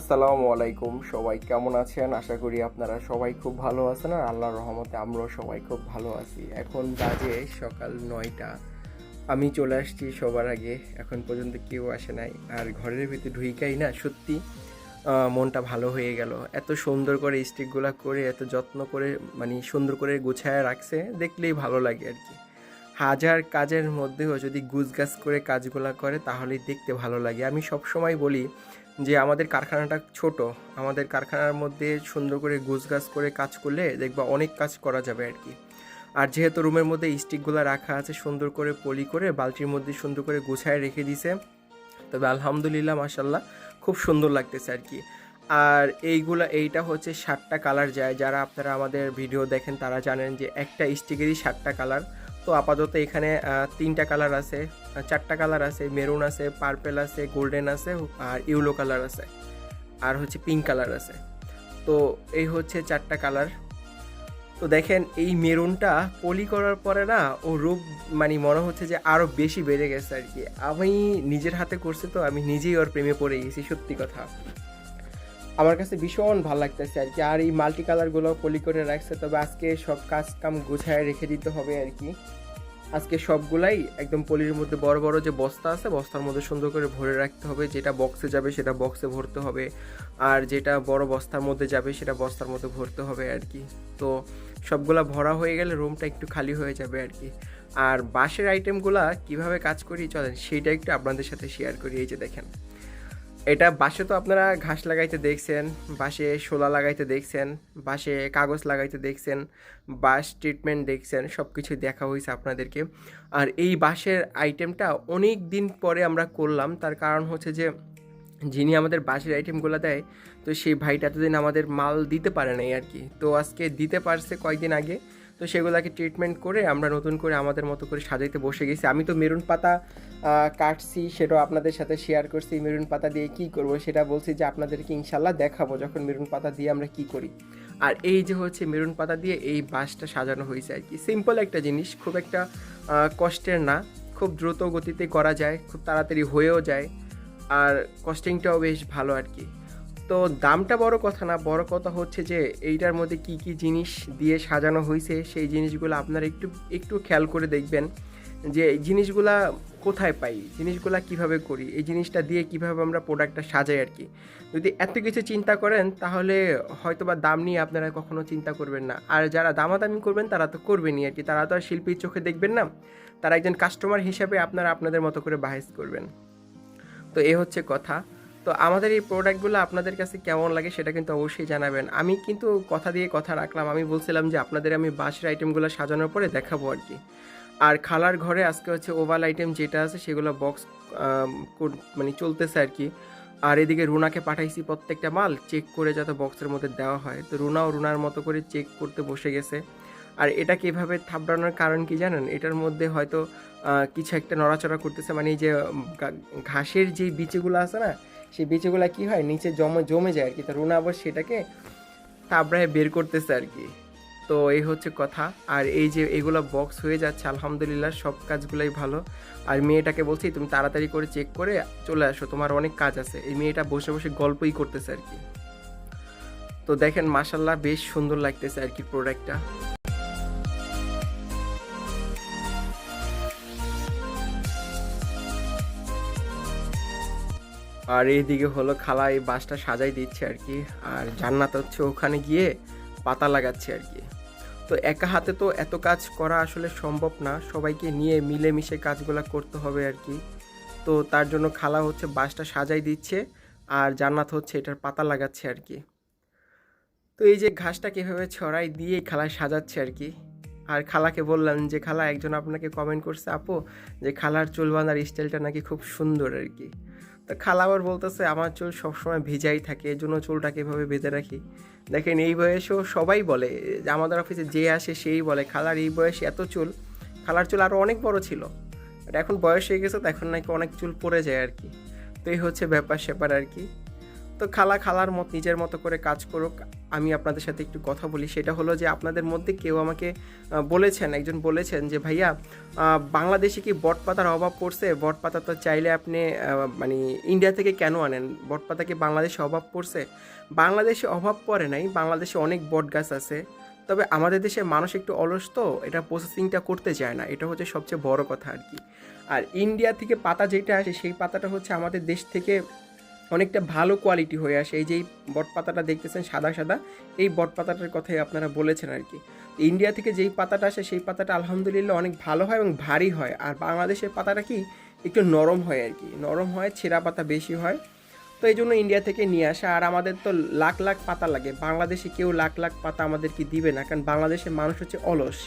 আসসালামু আলাইকুম। সবাই কেমন আছেন? আশা করি আপনারা সবাই খুব ভালো আছেন আর আল্লাহর রহমতে আমরাও সবাই খুব ভালো আছি। এখন বাজে সকাল নয়টা। আমি চলে আসছি সবার আগে। এখন পর্যন্ত কেউ আসে নাই। আর ঘরের ভিতরে ঢুইকাই না, সত্যি মনটা ভালো হয়ে গেল। এত সুন্দর করে স্টিকগুলা করে, এত যত্ন করে মানে সুন্দর করে গুছায় রাখছে, দেখলেই ভালো লাগে আর কি। হাজার কাজের মধ্যেও যদি গুছগাছ করে কাজগুলা করে তাহলে দেখতে ভালো লাগে। আমি সব সময় বলি যে, আমাদের কারখানাটা ছোট। আমাদের কারখানার মধ্যে সুন্দর করে গুছগাছ করে কাজ করলে দেখবা অনেক কাজ করা যাবে আর কি। আর যেহেতু রুমের মধ্যে স্টিকগুলো রাখা আছে, সুন্দর করে পলি করে বালতির মধ্যে সুন্দর করে গুছায় রেখে দিছে, তবে আলহামদুলিল্লাহ মাসাল্লাহ খুব সুন্দর লাগতেছে আর কি। আর এইগুলা, এইটা হচ্ছে ষাটটা কালার যায়। যারা আপনারা আমাদের ভিডিও দেখেন, তারা জানেন যে একটা স্টিকেরই ষাটটা কালার। তো আপাতত এখানে তিনটা কালার আছে। চারটা কালার আছে। মেরুন আছে, পার্পেল আছে, গোল্ডেন আছে আর ইউলো কালার আছে। আর হচ্ছে পিঙ্ক কালার আছে। তো এই হচ্ছে চারটা কালার। তো দেখেন, এই মেরুনটা পলি করার পরে না, ও রূপ মানে মনে হচ্ছে যে আরও বেশি বেড়ে গেছে আর কি। আমি নিজের হাতে করছি তো, আমি নিজেই ওর প্রেমে পড়ে গেছি, সত্যি কথা। আমার কাছে ভীষণ ভালো লাগতেছে আর কি। আর এই মাল্টি কালারগুলো পলি করে রাখছে, তবে আজকে সব কাজ কাম গুছায় রেখে দিতে হবে আর কি। আজকে সবগুলাই একদম পলির মধ্যে বড় বড় যে বস্তা আছে, বস্তার মধ্যে সুন্দর করে ভরে রাখতে হবে। যেটা বক্সে যাবে সেটা বক্সে ভরতে হবে। আর যেটা বড় বস্তার মধ্যে যাবে সেটা বস্তার মধ্যে ভরতে হবে আর কি। তো সবগুলা ভরা হয়ে গেলে রুমটা একটু খালি হয়ে যাবে আর কি। আর বাঁশের আইটেমগুলা কীভাবে কাজ করি চলেন সেইটা একটু আপনাদের সাথে শেয়ার করি, এই যে দেখেন। এটা বাঁশে তো আপনারা ঘাস লাগাইতে দেখছেন বাঁশে শোলা লাগাইতে দেখছেন বাঁশে কাগজ লাগাইতে দেখছেন বাঁশ ট্রিটমেন্ট দেখছেন সব কিছু দেখা হয়েছে আপনাদেরকে। আর এই বাঁশের আইটেমটা অনেক দিন পরে আমরা করলাম, তার কারণ হচ্ছে যে যিনি আমাদের বাঁশের আইটেমগুলো দেয়, তো সেই ভাইটা এতদিন আমাদের মাল দিতে পারে নাই আর কি। তো আজকে দিতে পারছে কয়েকদিন আগে তো সেগুলোকে ট্রিটমেন্ট করে আমরা নতুন করে আমাদের মতো করে সাজাইতে বসে গেছি। আমি তো মেরুন পাতা কাটছি, সেটাও আপনাদের সাথে শেয়ার করছি, মেরুন পাতা দিয়ে কি করব সেটা বলছি যে আপনাদেরকে ইনশাল্লাহ দেখাবো যখন মেরুন পাতা দিয়ে আমরা কি করি। আর এই যে হচ্ছে মেরুন পাতা দিয়ে এই বাঁশটা সাজানো হয়েছে আর কি। সিম্পল একটা জিনিস, খুব একটা কষ্টের না, খুব দ্রুত গতিতে করা যায়, খুব তাড়াতাড়ি হয়েও যায়, আর কস্টিংটাও বেশ ভালো আর কি। তো দামটা বড় কথা না, বড় কথা হচ্ছে যে এইটার মধ্যে কি কি জিনিস দিয়ে সাজানো হয়েছে, সেই জিনিসগুলো আপনারা একটু একটু খেয়াল করে দেখবেন যে এই জিনিসগুলা কোথায় পাই, জিনিসগুলা কীভাবে করি, এই জিনিসটা দিয়ে কীভাবে আমরা প্রোডাক্টটা সাজাই আর কি। যদি এত কিছু চিন্তা করেন, তাহলে হয়তোবা দাম নিয়ে আপনারা কখনো চিন্তা করবেন না। আর যারা দামাদামি করবেন, তারা তো করবেনই আর কি। তারা তো আর শিল্পীর চোখে দেখবেন না, তারা একজন কাস্টমার হিসেবে আপনারা আপনাদের মতো করে বাহেস করবেন। তো এ হচ্ছে কথা। তো আমাদের এই প্রোডাক্টগুলো আপনাদের কাছে কেমন লাগে সেটা কিন্তু অবশ্যই জানাবেন। আমি কিন্তু কথা দিয়ে কথা রাখলাম। আমি বলছিলাম যে আপনাদের আমি বাঁশের আইটেমগুলো সাজানোর পরে দেখাবো আর কি। আর খালার ঘরে আজকে হচ্ছে ওভাল আইটেম যেটা আছে সেগুলো বক্স মানে চলতেছে আর কি। আর এদিকে রুনাকে পাঠাইছি প্রত্যেকটা মাল চেক করে যাতে বক্সের মধ্যে দেওয়া হয়। তো রুনাও রুনার মতো করে চেক করতে বসে গেছে। আর এটা কীভাবে থাপড়ানোর কারণ কি জানেন? এটার মধ্যে হয়তো কিছু একটা নড়াচড়া করতেছে। মানে এই যে ঘাসের যে বিচিগুলো আছে না সেই বিচিগুলো কি হয়? নিচে জমে জমে যায় আর কি তো রুনা আবার সেটাকে থাবড়ায় বের করতেছে আর কি তো এই হচ্ছে কথা। আর এই যে এগুলো বক্স হয়ে যাচ্ছে, আলহামদুলিল্লাহ সব কাজগুলোই ভালো। আর মেয়েটাকে বলছি, তুমি তাড়াতাড়ি করে চেক করে চলে আসো, তোমার অনেক কাজ আছে। এই মেয়েটা বসে বসে গল্পই করতেছে আর কি তো দেখেন মাসাল্লাহ বেশ সুন্দর লাগতেছে আর কি প্রোডাক্টটা আর এইদিকে হলো খালা এই বাসটা সাজাই দিচ্ছে আর কি। আর জান্নাত হচ্ছে ওখানে গিয়ে পাতা লাগাচ্ছে আর কি। তো একা হাতে তো এত কাজ করা আসলে সম্ভব না। সবাইকে নিয়ে মিলেমিশে কাজগুলো করতে হবে আর কি। তো তার জন্য খালা হচ্ছে বাসটা সাজাই দিচ্ছে আর জান্নাত হচ্ছে এটার পাতা লাগাচ্ছে আর কি। তো এই যে ঘাসটা কীভাবে ছড়াই দিয়ে খালা সাজাচ্ছে আর কি। আর খালাকে বললাম যে, খালা, একজন আপনাকে কমেন্ট করছে, আপু, যে খালার চুল বাঁধার স্টাইলটা নাকি খুব সুন্দর আর কি। তো খালা আবার বলতেছে, আমার চুল সবসময় ভেজাই থাকে এর জন্য চুলটাকে এভাবে বেঁধে রাখি। দেখেন, এই বয়সেও সবাই বলে যে আমাদের অফিসে যে আসে সেই বলে, খালার এই বয়সে এত চুল। খালার চুল আরও অনেক বড় ছিল এখন বয়স হয়ে গেছে, তো এখন নাকি অনেক চুল পড়ে যায় আর কি। তো এই হচ্ছে ব্যাপার স্যাপার আর কি। তো খালা খালার মত, নিজের মতো করে কাজ করুক, আমি আপনাদের সাথে একটু কথা বলি। সেটা হলো যে আপনাদের মধ্যে কেউ আমাকে বলেছেন, একজন বলেছেন যে, ভাইয়া বাংলাদেশে কি বটপাতার অভাব পড়ছে? বটপাতা তো চাইলে আপনি মানে ইন্ডিয়া থেকে কেন আনেন? বটপাতা কি বাংলাদেশে অভাব পড়ছে? বাংলাদেশে অভাব পড়ে নাই, বাংলাদেশে অনেক বট গাছ আছে। তবে আমাদের দেশে মানুষ একটু অলস তো, এটা প্রসেসিংটা করতে চায় না, এটা হচ্ছে সবচেয়ে বড় কথা আর কি। আর ইন্ডিয়া থেকে পাতা যেটা আসে, সেই পাতাটা হচ্ছে আমাদের দেশ থেকে অনেকটা ভালো কোয়ালিটি হয়ে আসে। এই যে এই বট পাতাটা দেখতেছেন সাদা সাদা, এই বট পাতাটার কথাই আপনারা বলেছেন আর কি ইন্ডিয়া থেকে যেই পাতাটা আসে, সেই পাতাটা আলহামদুলিল্লাহ অনেক ভালো হয় এবং ভারী হয়। আর বাংলাদেশের পাতাটা কি একটু নরম হয় আর কি নরম হয়, ছেঁড়া পাতা বেশি হয়। তো এই জন্য ইন্ডিয়া থেকে নিয়ে আসা। আর আমাদের তো লাখ লাখ পাতা লাগে। বাংলাদেশে কেউ লাখ লাখ পাতা আমাদেরকে দিবে না, কারণ বাংলাদেশের মানুষ হচ্ছে অলস।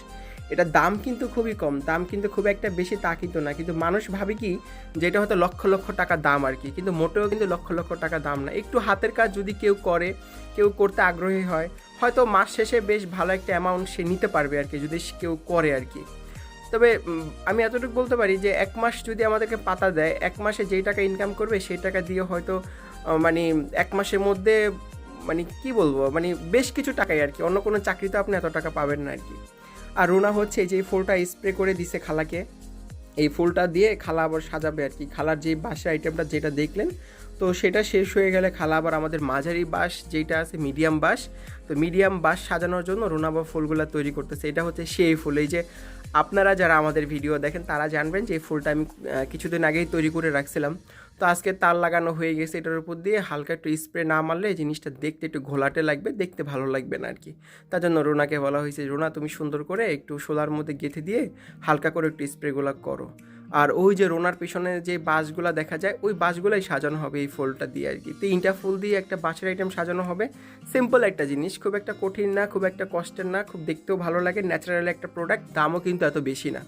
এটা দাম কিন্তু খুবই কম, দাম কিন্তু খুব একটা বেশি তা কিন্তু না। কিন্তু মানুষ ভাবে কি, যে এটা হয়তো লক্ষ লক্ষ টাকা দাম আর কি, কিন্তু মোটেও কিন্তু লক্ষ লক্ষ টাকা দাম না। একটু হাতের কাজ যদি কেউ করে, কেউ করতে আগ্রহী হয়, হয়তো মাস শেষে বেশ ভালো একটা অ্যামাউন্ট সে নিতে পারবে আর কি, যদি কেউ করে আর কি। তবে আমি এতটুকু বলতে পারি যে, এক মাস যদি আমাদেরকে পাতা দেয়, এক মাসে যেই টাকা ইনকাম করবে, সেই টাকা দিয়ে হয়তো মানে এক মাসের মধ্যে মানে কি বলব মানে বেশ কিছু টাকাই আর কি, অন্য কোনো চাকরিতে আপনি এত টাকা পাবেন না আর কি। আর রুনা হচ্ছে যে ফুলটা স্প্রে করে দিছে খালাকে। এই ফুলটা দিয়ে খালা আবার সাজাবে আর কি। খালার যে বাঁশের আইটেমটা যেটা দেখলেন, তো সেটা শেষ হয়ে গেলে খালা আবার আমাদের মাঝারি বাঁশ যেটা আছে মিডিয়াম বাঁশ, তো মিডিয়াম বাঁশ সাজানোর জন্য রুনা আবার ফুলগুলো তৈরি করতেছে। এটা হচ্ছে সেই ফুল। এই যে আপনারা যারা আমাদের ভিডিও দেখেন, তারা জানবেন যে এই ফুলটা আমি কিছুদিন আগেই তৈরি করে রাখছিলাম। তো আজকে তার লাগানো হয়ে গেছে এটার উপর দিয়ে হালকা একটু স্প্রে না মারলে জিনিসটা দেখতে একটু ঘোলাটে লাগবে, দেখতে ভালো লাগবে না আর কি তার জন্য রোনাকে বলা হয়েছে, রোনা, তুমি সুন্দর করে একটু শোলার মধ্যে গেঁথে দিয়ে হালকা করে একটু স্প্রেগুলো করো। আর ওই যে রোনার পিছনে যে বাঁশগুলো দেখা যায়, ওই বাঁশগুলাই সাজানো হবে এই ফুলটা দিয়ে আর কি তিনটা ফুল দিয়ে একটা বাঁশের আইটেম সাজানো হবে। সিম্পল একটা জিনিস, খুব একটা কঠিন না, খুব একটা কষ্টের না, খুব দেখতেও ভালো লাগে ন্যাচারাল একটা প্রোডাক্ট দামও কিন্তু এত বেশি না।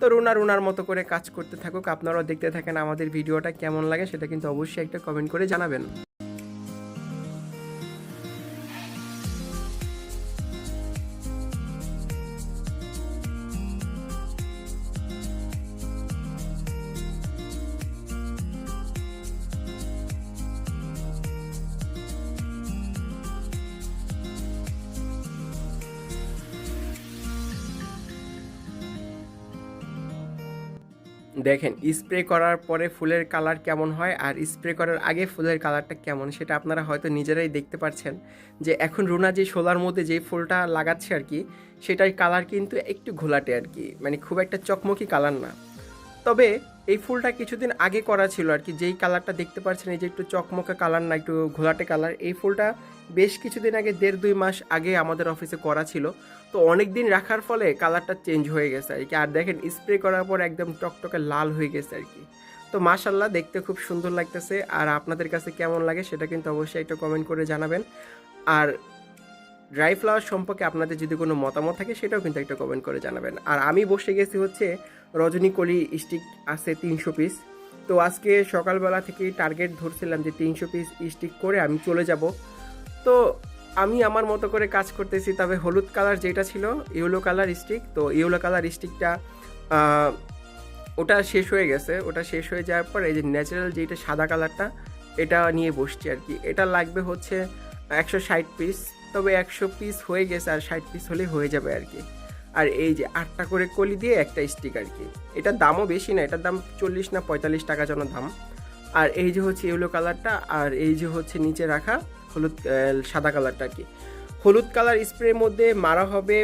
তো রুনা রুনার মতো করে কাজ করতে থাকুক, আপনারাও দেখতে থাকেন আমাদের ভিডিওটা কেমন লাগে সেটা কিন্তু অবশ্যই একটা কমেন্ট করে জানাবেন। দেখেন স্প্রে করার পরে ফুলের কালার কেমন হয় আর স্প্রে করার আগে ফুলের কালারটা কেমন, সেটা আপনারা হয়তো নিজেরাই দেখতে পাচ্ছেন যে এখন রুনা যে শোলার মধ্যে যে ফুলটা লাগাচ্ছে আর কি, সেটার কালার কিন্তু একটু ঘোলাটে আর কি মানে খুব একটা চকমকি কালার না। তবে এই ফুলটা কিছুদিন আগে করা ছিল আর কি, যেই কালারটা দেখতে পাচ্ছেন এই যে একটু চকমকে কালার না, একটু ঘোলাটে কালার এই ফুলটা বেশ কিছুদিন আগে, দেড় দুই মাস আগে আমাদের অফিসে করা ছিল। তো অনেক দিন রাখার ফলে কালারটা চেঞ্জ হয়ে গেছে আর কি। আর দেখেন, স্প্রে করার পর একদম টকটকে লাল হয়ে গেছে আর কি। তো মাশাল্লাহ দেখতে খুব সুন্দর লাগতেছে আর আপনাদের কাছে কেমন লাগে সেটা কিন্তু অবশ্যই একটু কমেন্ট করে জানাবেন। আর ড্রাই ফ্লাওয়ার সম্পর্কে আপনাদের যদি কোনো মতামত থাকে সেটাও কিন্তু একটা কমেন্ট করে জানাবেন। আর আমি বসে গেছি হচ্ছে রজনীকলি স্টিক আছে তিনশো পিস তো আজকে সকালবেলা থেকে টার্গেট ধরছিলাম যে তিনশো পিস স্টিক করে আমি চলে যাব। তো আমি আমার মতো করে কাজ করতেছি, তবে হলুদ কালার যেটা ছিল, ইয়েলো কালার স্টিক তো ইয়েলো কালার স্টিকটা ওটা শেষ হয়ে গেছে। ওটা শেষ হয়ে যাওয়ার পর এই যে ন্যাচারাল যেটা সাদা কালারটা, এটা নিয়ে বসছি আর কি। এটা লাগবে হচ্ছে একশো ষাট পিস তবে একশো পিস হয়ে গেছে আর ষাট পিস হলে হয়ে যাবে আর কি। আর এই যে আটটা করে কলি দিয়ে একটা স্টিক আর কি। এটার দামও বেশি না, এটার দাম চল্লিশ না পঁয়তাল্লিশ টাকা যেন দাম। আর এই যে হচ্ছে ইয়েলো কালারটা, আর এই যে হচ্ছে নিচে রাখা হলুদ সাদা কালারটা আর কি। হলুদ কালার স্প্রের মধ্যে মারা হবে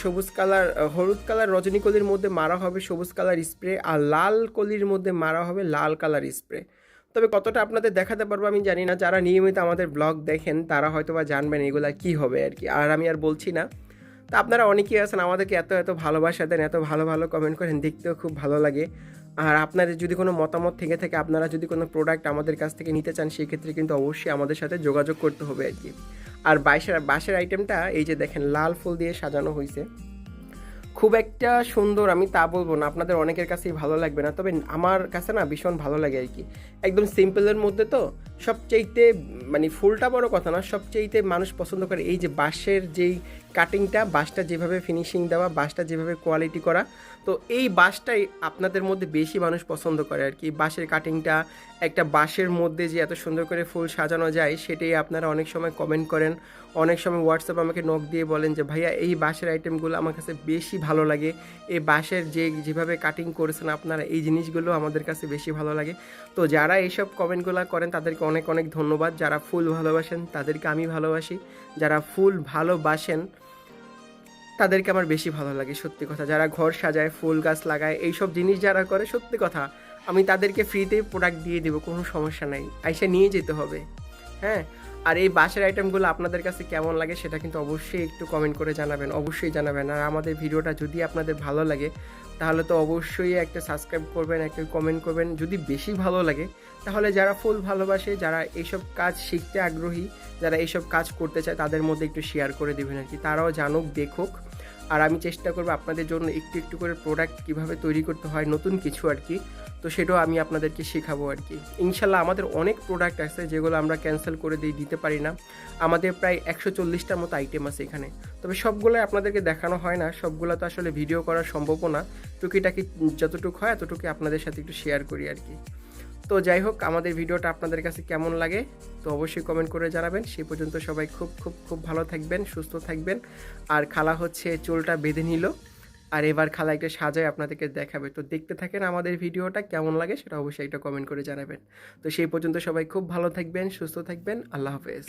সবুজ কালার হলুদ কালার রজনীকলির মধ্যে মারা হবে সবুজ কালার স্প্রে আর লাল কলির মধ্যে মারা হবে লাল কালার স্প্রে। তবে কতটা আপনাদের দেখাতে পারব আমি জানি না, যারা নিয়মিত আমাদের ব্লগ দেখেন তারা হয়তো বা জানবেন এগুলা কি হবে আর কি। আর আমি আর বলছি না। তা আপনারা অনেকেই আছেন আমাদেরকে এত এত ভালোবাসা দেন, এত ভালো ভালো কমেন্ট করেন, দেখতেও খুব ভালো লাগে। আর আপনাদের যদি কোনো মতামত থেকে থাকে, আপনারা যদি কোনো প্রোডাক্ট আমাদের কাছ থেকে নিতে চান সেই ক্ষেত্রে কিন্তু অবশ্যই আমাদের সাথে যোগাযোগ করতে হবে আর কি। আর বাসের বাসের আইটেমটা এই যে দেখেন, লাল ফুল দিয়ে সাজানো হয়েছে খুব একটা সুন্দর, আমি তা বলব না, আপনাদের অনেকের কাছেই ভালো লাগবে না, তবে আমার কাছে না ভীষণ ভালো লাগে আর কি। একদম সিম্পলের মধ্যে তো সবচাইতে মানে ফুলটা বড় কথা না সবচাইতে মানুষ পছন্দ করে এই যে বাঁশের যেই কাটিংটা বাঁশটা যেভাবে ফিনিশিং দেওয়া, বাঁশটা যেভাবে কোয়ালিটি করা, তো এই বাঁশটাই আপনাদের মধ্যে বেশি মানুষ পছন্দ করে আর কি। বাঁশের কাটিংটা একটা বাঁশের মধ্যে যে এত সুন্দর করে ফুল সাজানো যায়, সেটাই আপনারা অনেক সময় কমেন্ট করেন। অনেক সময় হোয়াটসঅ্যাপ আমাকে নক দিয়ে বলেন যে, ভাইয়া, এই বাঁশের আইটেমগুলো আমার কাছে বেশি ভালো লাগে। এই বাঁশের যে, যেভাবে কাটিং করেছেন আপনারা, এই জিনিসগুলো আমাদের কাছে বেশি ভালো লাগে। তো যারা এইসব কমেন্টগুলো করেন, তাদেরকে অনেক অনেক ধন্যবাদ। যারা ফুল ভালোবাসেন, তাদেরকে আমি ভালোবাসি। যারা ফুল ভালোবাসেন, তাদেরকে আমার বেশি ভালো লাগে, সত্যি কথা। যারা ঘর সাজায়, ফুল গাছ লাগায়, এইসব জিনিস যারা করে, সত্যি কথা, আমি তাদেরকে ফ্রিতে প্রোডাক্ট দিয়ে দেবো, কোনো সমস্যা নাই। আইসা নিয়ে যেতে হবে। হ্যাঁ? আর এই বাসের আইটেমগুলো আপনাদের কাছে কেমন লাগে সেটা কিন্তু অবশ্যই একটু কমেন্ট করে জানাবেন, অবশ্যই জানাবেন। আর আমাদের ভিডিওটা যদি আপনাদের ভালো লাগে, তাহলে তো অবশ্যই একটা সাবস্ক্রাইব করবেন, একটা কমেন্ট করবেন। যদি বেশি ভালো লাগে, তাহলে যারা ফুল ভালোবাসে, যারা এইসব কাজ শিখতে আগ্রহী, যারা এইসব কাজ করতে চায়, তাদের মধ্যে একটু শেয়ার করে দেবেন আর কি। তারাও জানুক, দেখুক। আর আমি চেষ্টা করব আপনাদের জন্য একটু একটু করে প্রোডাক্ট কীভাবে তৈরি করতে হয়, নতুন কিছু আর কি। তো সেটাও আমি আপনাদেরকে শেখাবো আর কি। ইনশাল্লাহ আমাদের অনেক প্রোডাক্ট আছে যেগুলো আমরা ক্যান্সেল করে দিয়ে দিতে পারি না। আমাদের প্রায় একশো চল্লিশটার মতো আইটেম আছে এখানে। তবে সবগুলো আপনাদেরকে দেখানো হয় না। সবগুলো তো আসলে ভিডিও করা সম্ভবও না। টুকিটাকি যতটুকু হয় এতটুকু আপনাদের সাথে একটু শেয়ার করি আর কি। তো যাই হোক, আমাদের ভিডিওটা আপনাদের কাছে কেমন লাগে তো অবশ্যই কমেন্ট করে জানাবেন। সেই পর্যন্ত সবাই খুব খুব খুব ভালো থাকবেন, সুস্থ থাকবেন। আর খালা হচ্ছে চুলটা বেঁধে নিল। আর এবার খালা একটা সাজায় আপনাদেরকে দেখাবে। তো দেখতে থাকেন আমাদের ভিডিওটা, কেমন লাগে সেটা অবশ্যই একটা কমেন্ট করে জানাবেন। তো সেই পর্যন্ত সবাই খুব ভালো থাকবেন, সুস্থ থাকবেন, আল্লাহ হাফেজ।